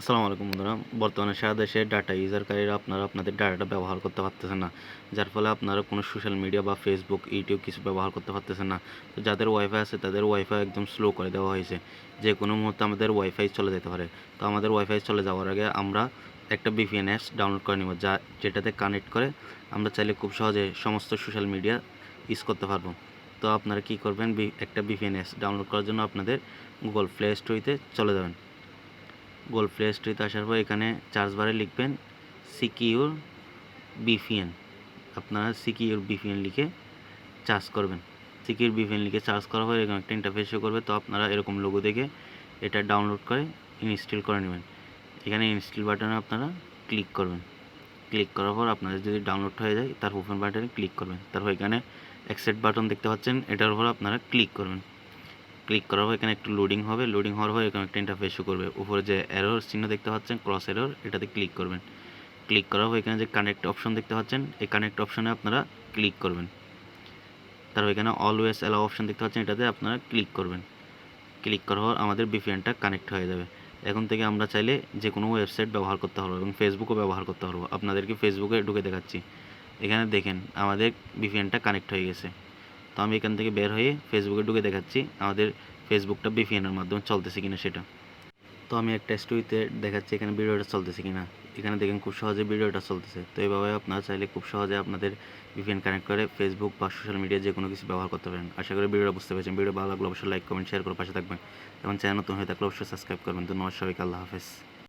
আসসালামু আলাইকুম বন্ধুরা। বর্তমানে সারা দেশে ডাটা ইউজারকারীরা আপনারা আপনাদের ডাটাটা ব্যবহার করতে পারতেছেন না। যার ফলে আপনারা কোনো সোশ্যাল মিডিয়া বা ফেসবুক ইউটিউব কিছু ব্যবহার করতে পারতেছেন না। তো যাদের ওয়াইফাই আছে, তাদের ওয়াইফাই একদম স্লো করে দেওয়া হয়েছে। যে কোনো মুহূর্তে আমাদের ওয়াইফাই চলে যেতে পারে। তো আমাদের ওয়াইফাই চলে যাওয়ার আগে আমরা একটা বিপিএন অ্যাপস ডাউনলোড করে নিব, যা যেটাতে কানেক্ট করে আমরা চাইলে খুব সহজে সমস্ত সোশ্যাল মিডিয়া ইউজ করতে পারব। তো আপনারা কি করবেন? একটা বিপিএন অ্যাপস ডাউনলোড করার জন্য আপনাদের গুগল প্লে স্টোরিতে চলে যাবেন। গুগল প্লে স্টোরিতে আসার পর এখানে চার্জ বারে লিখবেন সিকিউর বিপিএন। আপনারা সিকিউর বিপিএন লিখে চার্জ করবেন। সিকিউর বিপিএন লিখে চার্জ করার পর এরকম একটা ইন্টারফেস করবে, তো আপনারা এরকম লোগো দেখে এটা ডাউনলোড করে ইনস্টল করে নেবেন। এখানে ইনস্টল বাটনে আপনারা ক্লিক করবেন। ক্লিক করার পর আপনাদের যদি ডাউনলোড হয়ে যায়, তার ওপেন বাটনে ক্লিক করবেন। তারপর এখানে অ্যাকসেপ্ট বাটন দেখতে পাচ্ছেন, এটার উপর আপনারা ক্লিক করবেন। ক্লিক করার পর এখানে একটু লোডিং হবে লোডিং হওয়ার পর এখানে একটা ইন্টারফেস শো করবে। উপরে যে এরর চিহ্ন দেখতে পাচ্ছেন ক্রস এরর এটাতে ক্লিক করবেন। ক্লিক করার পর এখানে যে কানেক্ট অপশন দেখতে পাচ্ছেন, এই কানেক্ট অপশনে আপনারা ক্লিক করবেন। তারপর এখানে অলওয়েজ অ্যালাউ অপশন দেখতে পাচ্ছেন, এটাতে আপনারা ক্লিক করবেন। ক্লিক করার পর আমাদের বিপিএনটা কানেক্ট হয়ে যাবে। এখন থেকে আমরা চাইলে যে কোনো ওয়েবসাইট ব্যবহার করতে পারব এবং ফেসবুকও ব্যবহার করতে পারব। আপনাদেরকে ফেসবুকে ঢুকে দেখাচ্ছি। এখানে দেখেন, আমাদের বিপিএনটা কানেক্ট হয়ে গেছে। তো আমি এখান থেকে বের হয়ে ফেসবুকে ঢুকে দেখাচ্ছি আমাদের ফেসবুকটা বিপিএনের মাধ্যমে চলতেছে কিনা সেটা। তো আমি একটা স্টোরিতে দেখাচ্ছি এখানে ভিডিওটা চলতেছে কিনা। এখানে দেখেন খুব সহজে ভিডিওটা চলতেছে। তো এইভাবে আপনারা চাইলে খুব সহজে আপনাদের ভিপিএন কানেক্ট করে ফেসবুক বা সোশ্যাল মিডিয়া যে কোনো কিছু ব্যবহার করতে পারেন। আশা করি ভিডিওটা বুঝতে পেরেছেন। ভিডিও ভালো লাগলে অবশ্যই লাইক কমেন্ট শেয়ার করে পাশে থাকবেন। এবং চ্যানেল নতুন হয়ে থাকলে অবশ্যই সাবস্ক্রাইব করবেন। ধন্যবাদ সবাইকে। আল্লাহ হাফেজ।